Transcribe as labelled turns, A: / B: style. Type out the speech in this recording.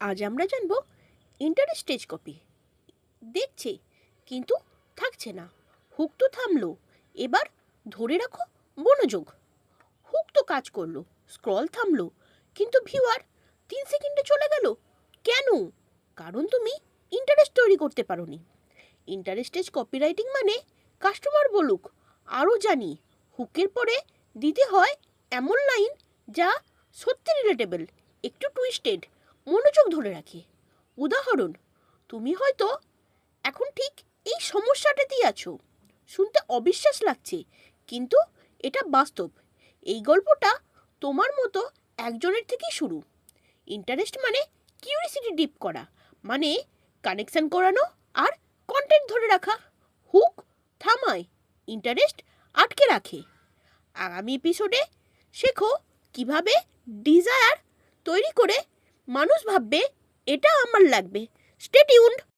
A: আজ আমরা জানব ইন্টারেস্টেজ কপি দেখছে, কিন্তু থাকছে না। হুক তো থামলো। এবার ধরে রাখো মনোযোগ। হুক তো কাজ করল স্ক্রল থামলো, কিন্তু ভিউয়ার তিন সেকেন্ডে চলে গেল। কেন? কারণ তুমি ইন্টারেস্ট তৈরি করতে পারোনি। ইন্টারেস্টেজ কপিরাইটিং মানে কাস্টমার বলুক, আরও জানি, হুকের পরে দিতে হয় এমন লাইন যা সত্যি রিলেটেবল একটু টুইস্টেড মনোযোগ ধরে রাখে। উদাহরণ, তুমি হয়তো এখন ঠিক এই সমস্যাটাতেই আছো। শুনতে অবিশ্বাস লাগছে, কিন্তু এটা বাস্তব। এই গল্পটা তোমার মতো একজনের থেকেই শুরু। ইন্টারেস্ট মানে কিউরিসিটি ডিপ করা মানে কানেকশন করানো আর কন্টেন্ট ধরে রাখা। হুক থামায় ইন্টারেস্ট আটকে রাখে। আগামী এপিসোডে শেখো কীভাবে ডিজায়ার তৈরি করে মানুষ ভাববে এটা আমার লাগবে স্টে টিউন্ড